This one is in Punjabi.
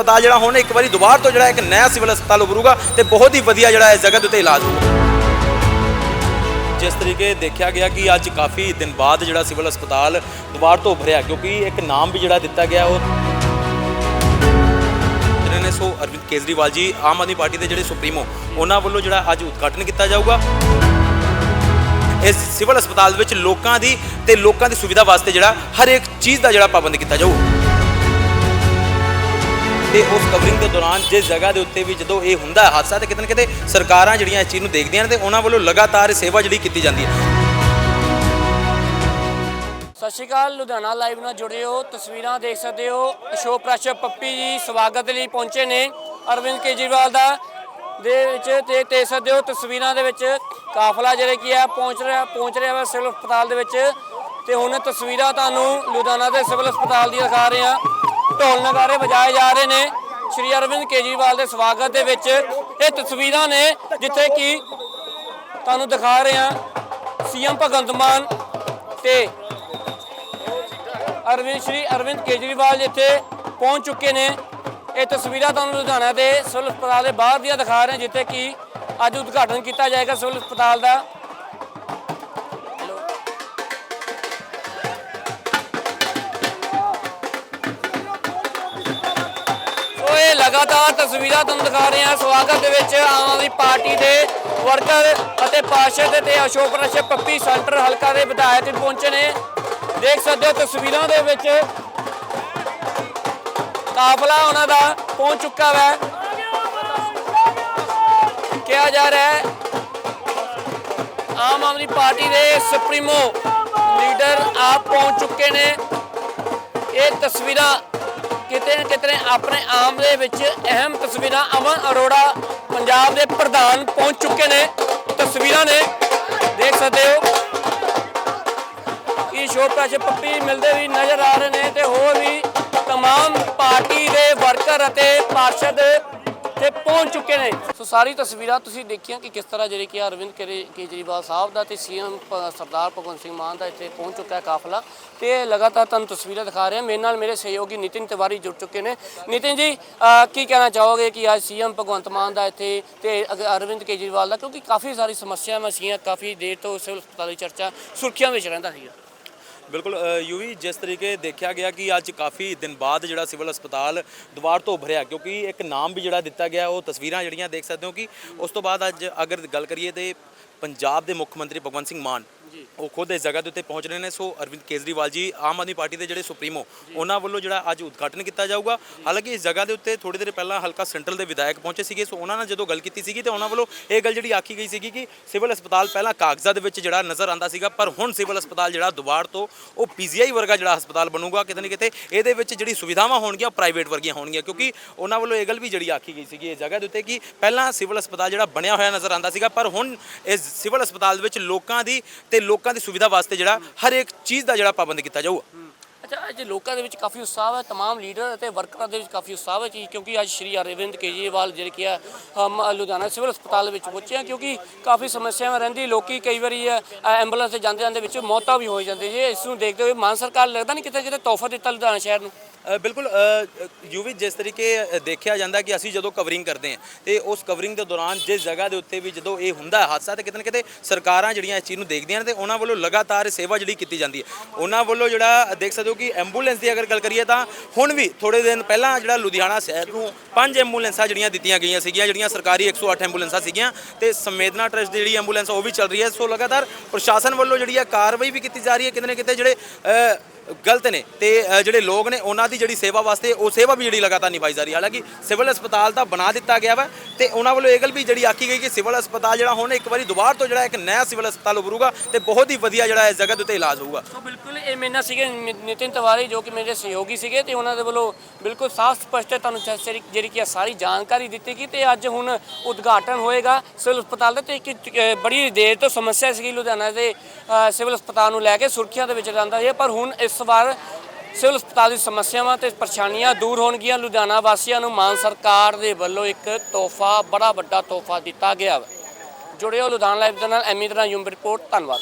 ਹਸਪਤਾਲ ਜਿਹੜਾ ਹੁਣ ਇੱਕ ਵਾਰੀ ਦੁਬਾਰਾ ਤੋਂ ਜਿਹੜਾ ਇੱਕ ਨਵਾਂ ਸਿਵਲ ਹਸਪਤਾਲ ਉਭਰੂਗਾ ਤੇ ਬਹੁਤ ਹੀ ਵਧੀਆ ਜਿਹੜਾ ਇਸ ਜਗ੍ਹਾ ਦੇ ਉੱਤੇ ਇਲਾਜ ਹੋਊਗਾ। ਜਿਸ ਤਰੀਕੇ ਦੇਖਿਆ ਗਿਆ ਕਿ ਅੱਜ ਕਾਫੀ ਦਿਨ ਬਾਅਦ ਜਿਹੜਾ ਸਿਵਲ ਹਸਪਤਾਲ ਦੁਬਾਰਾ ਤੋਂ ਉਭਰਿਆ, ਕਿਉਂਕਿ ਇੱਕ ਨਾਮ ਵੀ ਜਿਹੜਾ ਦਿੱਤਾ ਗਿਆ ਉਹ ਜਿਹੜੇ ਨੇ ਸੋ ਅਰਵਿੰਦ ਕੇਜਰੀਵਾਲ ਜੀ, ਆਮ ਆਦਮੀ ਪਾਰਟੀ ਦੇ ਜਿਹੜੇ ਸੁਪਰੀਮੋ, ਉਹਨਾਂ ਵੱਲੋਂ ਜਿਹੜਾ ਅੱਜ ਉਦਘਾਟਨ ਕੀਤਾ ਜਾਊਗਾ। ਇਸ ਸਿਵਲ ਹਸਪਤਾਲ ਵਿੱਚ ਲੋਕਾਂ ਦੀ ਤੇ ਲੋਕਾਂ ਦੀ ਸੁਵਿਧਾ ਵਾਸਤੇ ਜਿਹੜਾ ਹਰ ਇੱਕ ਚੀਜ਼ ਦਾ ਜਿਹੜਾ ਪਾਬੰਦ ਕੀਤਾ ਜਾਊ। ਤੇ ਉਸ ਕਵਰਿੰਗ ਦੇ ਦੌਰਾਨ ਜਿਸ ਜਗ੍ਹਾ ਦੇ ਉੱਤੇ ਵੀ ਜਦੋਂ ਇਹ ਹੁੰਦਾ ਹੈ ਹਾਦਸਾ, ਤੇ ਕਿਤੇ ਨਾ ਕਿਤੇ ਸਰਕਾਰਾਂ ਜਿਹੜੀਆਂ ਇਸ ਚੀਜ਼ ਨੂੰ ਦੇਖਦੀਆਂ ਨੇ ਤੇ ਉਹਨਾਂ ਵੱਲੋਂ ਲਗਾਤਾਰ ਸੇਵਾ ਜਿਹੜੀ ਕੀਤੀ ਜਾਂਦੀ ਹੈ। ਸਤਿ ਸ਼੍ਰੀ ਅਕਾਲ, ਲੁਧਿਆਣਾ ਲਾਈਵ ਨਾਲ ਜੁੜੇ ਹੋ। ਤਸਵੀਰਾਂ ਦੇਖ ਸਕਦੇ ਹੋ। ਅਸ਼ੋਕ ਪ੍ਰਾਸ਼ਰ ਪੱਪੀ ਜੀ ਸਵਾਗਤ ਲਈ ਪਹੁੰਚੇ ਨੇ। ਅਰਵਿੰਦ ਕੇਜਰੀਵਾਲ ਦਾ ਦੇ ਵਿੱਚ ਤੇ ਦੇਖ ਸਕਦੇ ਹੋ, ਤਸਵੀਰਾਂ ਦੇ ਵਿੱਚ ਕਾਫਲਾ ਜਿਹੜੇ ਕੀ ਆ ਪਹੁੰਚ ਰਿਹਾ ਪਹੁੰਚ ਰਿਹਾ ਵਾ ਸਿਵਲ ਹਸਪਤਾਲ ਦੇ ਵਿੱਚ। ਤੇ ਹੁਣ ਤਸਵੀਰਾਂ ਤੁਹਾਨੂੰ ਲੁਧਿਆਣਾ ਦੇ ਸਿਵਲ ਹਸਪਤਾਲ ਦੀ ਦਿਖਾ ਰਹੇ ਹਾਂ। ਢੋਲ ਨਗਾਰੇ ਵਜਾਏ ਜਾ ਰਹੇ ਨੇ। ਸ਼੍ਰੀ ਅਰਵਿੰਦ ਕੇਜਰੀਵਾਲ ਦੇ ਸਵਾਗਤ ਦੇ ਵਿੱਚ ਇਹ ਤਸਵੀਰਾਂ ਨੇ ਜਿੱਥੇ ਕਿ ਤੁਹਾਨੂੰ ਦਿਖਾ ਰਹੇ ਹਾਂ ਸੀਐਮ ਭਗਵੰਤ ਮਾਨ ਤੇ ਅਰਵਿੰਦ ਸ਼੍ਰੀ ਅਰਵਿੰਦ ਕੇਜਰੀਵਾਲ ਇੱਥੇ ਪਹੁੰਚ ਚੁੱਕੇ ਨੇ। ਇਹ ਤਸਵੀਰਾਂ ਤੁਹਾਨੂੰ ਲੁਧਿਆਣਾ ਦੇ ਸਿਵਲ ਹਸਪਤਾਲ ਦੇ ਬਾਹਰ ਦੀਆਂ ਦਿਖਾ ਰਹੇ ਜਿੱਥੇ ਕਿ ਅੱਜ ਉਦਘਾਟਨ ਕੀਤਾ ਜਾਏਗਾ ਸਿਵਲ ਹਸਪਤਾਲ ਦਾ। ਲਗਾਤਾਰ ਤਸਵੀਰਾਂ ਤੁਹਾਨੂੰ ਦਿਖਾ ਰਹੇ ਹਾਂ। ਸਵਾਗਤ ਦੇ ਵਿੱਚ ਆਮ ਆਦਮੀ ਪਾਰਟੀ ਦੇ ਵਰਕਰ ਅਤੇ ਪਾਰਸ਼ਦ ਤੇ ਅਸ਼ੋਕ ਨਸ਼ੇ ਪੱਪੀ ਸੈਂਟਰ ਹਲਕਾ ਦੇ ਵਿਧਾਇਕ ਪਹੁੰਚੇ ਨੇ। ਦੇਖ ਸਕਦੇ ਹੋ ਤਸਵੀਰਾਂ ਦੇ ਵਿੱਚ ਕਾਫਲਾ ਉਹਨਾਂ ਦਾ ਪਹੁੰਚ ਚੁੱਕਾ ਹੈ ਕਿਹਾ ਜਾ ਰਿਹਾ ਹੈ, ਆਮ ਆਦਮੀ ਪਾਰਟੀ ਦੇ ਸੁਪਰੀਮੋ ਲੀਡਰ ਆਪ ਪਹੁੰਚ ਚੁੱਕੇ ਨੇ। ਇਹ ਤਸਵੀਰਾਂ ਕਿਤੇ ਨਾ ਕਿਤੇ ਆਪਣੇ ਆਮ ਦੇ ਵਿੱਚ ਅਹਿਮ ਤਸਵੀਰਾਂ ਅਮਨ ਅਰੋੜਾ ਪੰਜਾਬ ਦੇ ਪ੍ਰਧਾਨ ਪਹੁੰਚ ਚੁੱਕੇ ਨੇ ਤਸਵੀਰਾਂ ਨੇ ਦੇਖ ਸਕਦੇ ਹੋ ਕਿ ਸ਼ੋਭ ਪ੍ਰਾਸ਼ ਪੱਪੀ ਮਿਲਦੇ ਵੀ ਨਜ਼ਰ ਆ ਰਹੇ ਨੇ ਤੇ ਹੋਰ ਵੀ तमाम ਪਾਰਟੀ ਦੇ ਵਰਕਰ ਅਤੇ ਪਾਰਸ਼ਦ ਤੇ ਪਹੁੰਚ ਚੁੱਕੇ ਨੇ। ਸੋ ਸਾਰੀ ਤਸਵੀਰਾਂ ਤੁਸੀਂ ਦੇਖੀਆਂ ਕਿ ਕਿਸ ਤਰ੍ਹਾਂ ਜਿਹੜੇ ਕਿ ਅਰਵਿੰਦ ਕੇਰੇ- ਕੇਜਰੀਵਾਲ ਸਾਹਿਬ ਦਾ ਤੇ ਸੀਐਮ ਸਰਦਾਰ ਭਗਵੰਤ ਸਿੰਘ ਮਾਨ ਦਾ ਇੱਥੇ ਪਹੁੰਚ ਚੁੱਕਾ ਹੈ ਕਾਫਲਾ। ਤੇ ਲਗਾਤਾਰ ਤੁਹਾਨੂੰ ਤਸਵੀਰਾਂ ਦਿਖਾ ਰਹੇ। ਹਾਂ ਮੇਰੇ ਨਾਲ ਮੇਰੇ ਸਹਿਯੋਗੀ ਨਿਤਿਨ ਤਿਵਾਰੀ ਜੁੜ ਚੁੱਕੇ ਨੇ। ਨਿਤਿਨ ਜੀ ਕੀ ਕਹਿਣਾ ਚਾਹੋਗੇ ਕਿ ਅੱਜ ਸੀਐਮ ਭਗਵੰਤ ਮਾਨ ਦਾ ਇੱਥੇ ਤੇ ਅਗ- ਅਰਵਿੰਦ ਕੇਜਰੀਵਾਲ ਦਾ? ਕਿਉਂਕਿ ਕਾਫੀ ਸਾਰੀ ਸਮੱਸਿਆਵਾਂ ਸੀਗੀਆਂ, ਕਾਫੀ ਦੇਰ ਤੋਂ ਸਿਵਲ ਹਸਪਤਾਲ ਦੀ ਚਰਚਾ ਸੁਰਖੀਆਂ ਵਿੱਚ ਰਹਿੰਦਾ ਸੀਗਾ। ਬਿਲਕੁਲ ਯੂਵੀ ਜਿਸ ਤਰੀਕੇ ਦੇਖਿਆ ਗਿਆ ਕਿ ਅੱਜ ਕਾਫੀ ਦਿਨ ਬਾਅਦ ਜਿਹੜਾ ਸਿਵਲ ਹਸਪਤਾਲ ਦੁਬਾਰਾ ਤੋਂ ਉਭਰਿਆ, ਕਿਉਂਕਿ ਇੱਕ ਨਾਮ ਵੀ ਜਿਹੜਾ ਦਿੱਤਾ ਗਿਆ, ਉਹ ਤਸਵੀਰਾਂ ਜਿਹੜੀਆਂ ਦੇਖ ਸਕਦੇ ਹੋ ਕਿ ਉਸ ਤੋਂ ਬਾਅਦ ਅੱਜ ਅਗਰ ਗੱਲ ਕਰੀਏ ਤੇ ਪੰਜਾਬ ਦੇ ਮੁੱਖ ਮੰਤਰੀ ਭਗਵੰਤ ਸਿੰਘ ਮਾਨ ਉਹ ਖੁਦ ਇਸ ਜਗ੍ਹਾ ਦੇ ਉੱਤੇ ਪਹੁੰਚ ਰਹੇ ਨੇ। ਸੋ ਅਰਵਿੰਦ ਕੇਜਰੀਵਾਲ ਜੀ ਆਮ ਆਦਮੀ ਪਾਰਟੀ ਦੇ ਜਿਹੜੇ ਸੁਪਰੀਮੋ ਉਹਨਾਂ ਵੱਲੋਂ ਜਿਹੜਾ ਅੱਜ ਉਦਘਾਟਨ ਕੀਤਾ ਜਾਊਗਾ। ਹਾਲਾਂਕਿ ਇਸ ਜਗ੍ਹਾ ਦੇ ਉੱਤੇ ਥੋੜੀ ਦੇਰ ਪਹਿਲਾਂ ਹਲਕਾ ਸੈਂਟਰਲ ਦੇ ਵਿਧਾਇਕ ਪਹੁੰਚੇ ਸੀਗੇ। ਸੋ ਉਹਨਾਂ ਨਾਲ ਜਦੋਂ ਗੱਲ ਕੀਤੀ ਸੀਗੀ ਤੇ ਉਹਨਾਂ ਵੱਲੋਂ ਇਹ ਗੱਲ ਜਿਹੜੀ ਆਖੀ ਗਈ ਸੀਗੀ ਕਿ ਸਿਵਲ ਹਸਪਤਾਲ ਪਹਿਲਾਂ ਕਾਗਜ਼ਾਂ ਦੇ ਵਿੱਚ ਜਿਹੜਾ ਨਜ਼ਰ ਆਂਦਾ ਸੀਗਾ ਪਰ ਹੁਣ ਸਿਵਲ ਹਸਪਤਾਲ ਜਿਹੜਾ ਦੁਬਾਰ ਤੋਂ ਉਹ ਪੀਜੀਆਈ ਵਰਗਾ ਜਿਹੜਾ ਹਸਪਤਾਲ ਬਣੂਗਾ ਕਿਤੇ ਨਾ ਕਿਤੇ ਇਹਦੇ ਵਿੱਚ ਜਿਹੜੀ ਸੁਵਿਧਾਵਾਂ ਹੋਣਗੀਆਂ ਪ੍ਰਾਈਵੇਟ ਵਰਗੀਆਂ ਹੋਣਗੀਆਂ। ਕਿਉਂਕਿ ਉਹਨਾਂ ਵੱਲੋਂ ਇਹ ਗੱਲ ਵੀ ਜਿਹੜੀ ਆਖੀ ਗਈ ਸੀਗੀ ਇਸ ਜਗ੍ਹਾ ਦੇ ਉੱਤੇ ਕਿ ਪਹਿਲਾਂ ਸਿਵਲ ਹਸਪਤਾਲ ਜਿਹੜਾ ਬਣਿਆ ਹੋਇਆ ਨਜ਼ਰ ਆਂਦਾ ਸੀਗਾ ਪਰ ਹੁਣ ਇਸ ਸਿਵਲ ਹਸਪਤਾਲ ਦੇ ਵਿੱਚ ਲੋਕਾਂ ਦੀ ਤੇ ਲੋਕਾਂ ਦੀ ਸੁਵਿਧਾ ਵਾਸਤੇ ਜਿਹੜਾ ਹਰ ਇੱਕ ਚੀਜ਼ ਦਾ ਜਿਹੜਾ ਪਾਬੰਦ ਕੀਤਾ ਜਾਊਗਾ ਅੱਛਾ ਅੱਜ ਲੋਕਾਂ ਦੇ ਵਿੱਚ ਕਾਫੀ ਉਤਸ਼ਾਹ ਹੈ तमाम ਲੀਡਰ ਅਤੇ ਵਰਕਰਾਂ ਦੇ ਵਿੱਚ ਕਾਫੀ ਉਤਸ਼ਾਹ ਹੈ ਕਿ ਕਿਉਂਕਿ ਅੱਜ ਸ਼੍ਰੀ ਅਰਵਿੰਦ ਕੇਜਰੀਵਾਲ ਜਿਹੜੇ ਕੀ ਆ ਹਮ ਲੁਧਿਆਣਾ ਸਿਵਲ ਹਸਪਤਾਲ ਵਿੱਚ ਪਹੁੰਚੇ ਆ ਕਿਉਂਕਿ ਕਾਫੀ ਸਮੱਸਿਆਵਾਂ ਰਹਿੰਦੀ ਲੋਕੀ ਕਈ ਵਾਰੀ ਅ, ਐਂਬੂਲੈਂਸ ਤੇ ਜਾਂਦੇ ਜਾਂਦੇ ਵਿੱਚ ਮੌਤਾਂ ਵੀ ਹੋ ਜਾਂਦੀ ਜੀ ਇਸ ਨੂੰ ਦੇਖਦੇ ਹੋਏ ਮਾਨ ਸਰਕਾਰ ਲੱਗਦਾ ਨਹੀਂ ਕਿਤੇ ਕਿਤੇ ਤੋਹਫਾ ਦਿੱਤਾ ਲੁਧਿਆਣਾ ਸ਼ਹਿਰ ਨੂੰ ਅ, ਬਿਲਕੁਲ ਯੂਵੀ ਜਿਸ ਤਰੀਕੇ ਦੇਖਿਆ ਜਾਂਦਾ ਕਿ ਅਸੀਂ ਜਦੋਂ ਕਵਰਿੰਗ ਕਰਦੇ ਹਾਂ ਤੇ ਉਸ ਕਵਰਿੰਗ ਦੇ ਦੌਰਾਨ ਜਿਸ ਜਗ੍ਹਾ ਦੇ ਉੱਤੇ ਵੀ ਜਦੋਂ ਇਹ ਹੁੰਦਾ ਹਾਦਸਾ ਤੇ ਕਿਤੇ ਨਾ ਕਿਤੇ ਸਰਕਾਰਾਂ ਜਿਹੜੀਆਂ ਇਸ ਚੀਜ਼ ਨੂੰ ਦੇਖਦੀਆਂ ਨੇ ਤੇ ਉਹਨਾਂ ਵੱਲੋਂ ਲਗਾਤਾਰ ਸੇਵਾ ਜਿਹੜੀ ਕੀਤੀ ਜਾਂਦੀ ਹੈ। ਉਹਨਾਂ ਵੱਲੋਂ ਜਿਹੜਾ ਦੇਖ ਸਕਦੇ ਹੋ ਕਿ ਐਂਬੂਲੈਂਸ ਦੀ ਅਗਰ ਗੱਲ ਕਰੀਏ ਤਾਂ ਹੁਣ ਵੀ ਥੋੜੇ ਦਿਨ ਪਹਿਲਾਂ ਜਿਹੜਾ ਲੁਧਿਆਣਾ ਸ਼ਹਿਰ ਨੂੰ ਪੰਜ ਐਂਬੂਲੈਂਸਾਂ ਜਿਹੜੀਆਂ ਦਿੱਤੀਆਂ ਗਈਆਂ ਸੀਗੀਆਂ, ਜਿਹੜੀਆਂ ਸਰਕਾਰੀ 108 ਐਂਬੂਲੈਂਸਾਂ ਸੀਗੀਆਂ ਤੇ ਸੰਵੇਦਨਾ ਟਰਸਟ ਦੀ ਜਿਹੜੀ ਐਂਬੂਲੈਂਸ ਆ ਉਹ ਵੀ ਚੱਲ ਰਹੀ ਹੈ। ਸੋ ਲਗਾਤਾਰ ਪ੍ਰਸ਼ਾਸਨ ਵੱਲੋਂ ਜਿਹੜੀ ਹੈ ਕਾਰਵਾਈ ਵੀ ਕੀਤੀ ਜਾ ਰਹੀ ਹੈ। ਕਿਤੇ ਨਾ ਕਿਤੇ ਜਿਹੜੇ ਗਲਤ ਨੇ ਤੇ ਅ, ਜਿਹੜੇ ਲੋਕ ਨੇ ਉਹਨਾਂ ਦੀ ਜਿਹੜੀ ਸੇਵਾ ਵਾਸਤੇ ਉਹ ਸੇਵਾ ਵੀ ਜਿਹੜੀ ਲਗਾਤਾਰ ਨਿਭਾਈ ਜਾ ਰਹੀ ਹੈ। ਹਾਲਾਂਕਿ ਸਿਵਲ ਹਸਪਤਾਲ ਤਾਂ ਬਣਾ ਦਿੱਤਾ ਗਿਆ ਵਾ ਤੇ ਉਹਨਾਂ ਵੱਲੋਂ ਇਹ ਗੱਲ ਵੀ ਜਿਹੜੀ ਆਖੀ ਗਈ ਕਿ ਸਿਵਲ ਹਸਪਤਾਲ ਜਿਹੜਾ ਹੁਣ ਇੱਕ ਵਾਰੀ ਦੁਬਾਰਾ ਤੋਂ ਜਿਹੜਾ ਇੱਕ ਨਵਾਂ ਸਿਵਲ ਹਸਪਤਾਲ ਉਭਰੂਗਾ ਤੇ ਬਹੁਤ ਹੀ ਵਧੀਆ ਜਿਹੜਾ ਇਸ ਜਗ੍ਹਾ ਦੇ ਉੱਤੇ ਇਲਾਜ ਹੋਊਗਾ। ਸੋ ਬਿਲਕੁਲ ਇਹ ਮੇਰੇ ਨਾਲ ਸੀਗੇ ਨਿਤਿਨ ਤਿਵਾਰੀ ਜੋ ਕਿ ਮੇਰੇ ਸਹਿਯੋਗੀ ਸੀਗੇ ਤੇ ਉਹਨਾਂ ਦੇ ਵੱਲੋਂ ਬਿਲਕੁਲ ਸਾਫ਼ ਸਪਸ਼ਟ ਤੁਹਾਨੂੰ ਜਿਹੜੀ- ਕਿ ਸਾਰੀ ਜਾਣਕਾਰੀ ਦਿੱਤੀ ਗਈ ਤੇ ਅੱਜ ਹੁਣ ਉਦਘਾਟਨ ਹੋਏਗਾ ਸਿਵਲ ਹਸਪਤਾਲ ਦਾ ਤੇ ਇੱਕ ਬੜੀ ਦੇਰ ਤੋਂ ਸਮੱਸਿਆ ਸੀਗੀ ਲੁਧਿਆਣਾ ਦੇ ਸਿਵਲ ਹਸਪਤਾਲ ਨੂੰ ਲੈ ਕੇ ਸੁਰਖੀਆਂ ਦੇ ਵਿੱਚ ਰਹਿੰਦਾ ਸੀ ਪਰ ਹੁਣ ਇਸ ਵਾਰ ਸਿਵਲ ਹਸਪਤਾਲ ਦੀ ਸਮੱਸਿਆਵਾਂ ਤੇ ਪਰੇਸ਼ਾਨੀਆਂ ਦੂਰ ਹੋਣਗੀਆਂ। ਲੁਧਿਆਣਾ ਵਾਸੀਆਂ ਨੂੰ ਮਾਨ ਸਰਕਾਰ ਦੇ ਵੱਲੋਂ ਇੱਕ ਤੋਹਫਾ, ਬੜਾ ਵੱਡਾ ਤੋਹਫਾ ਦਿੱਤਾ ਗਿਆ ਵਾ। ਜੁੜਿਓ ਲੁਧਿਆਣਾ ਲਾਈਵ ਦੇ ਨਾਲ, ਐਮੀ ਤਰ੍ਹਾਂ ਯੂਮ ਰਿਪੋਰਟ। ਧੰਨਵਾਦ।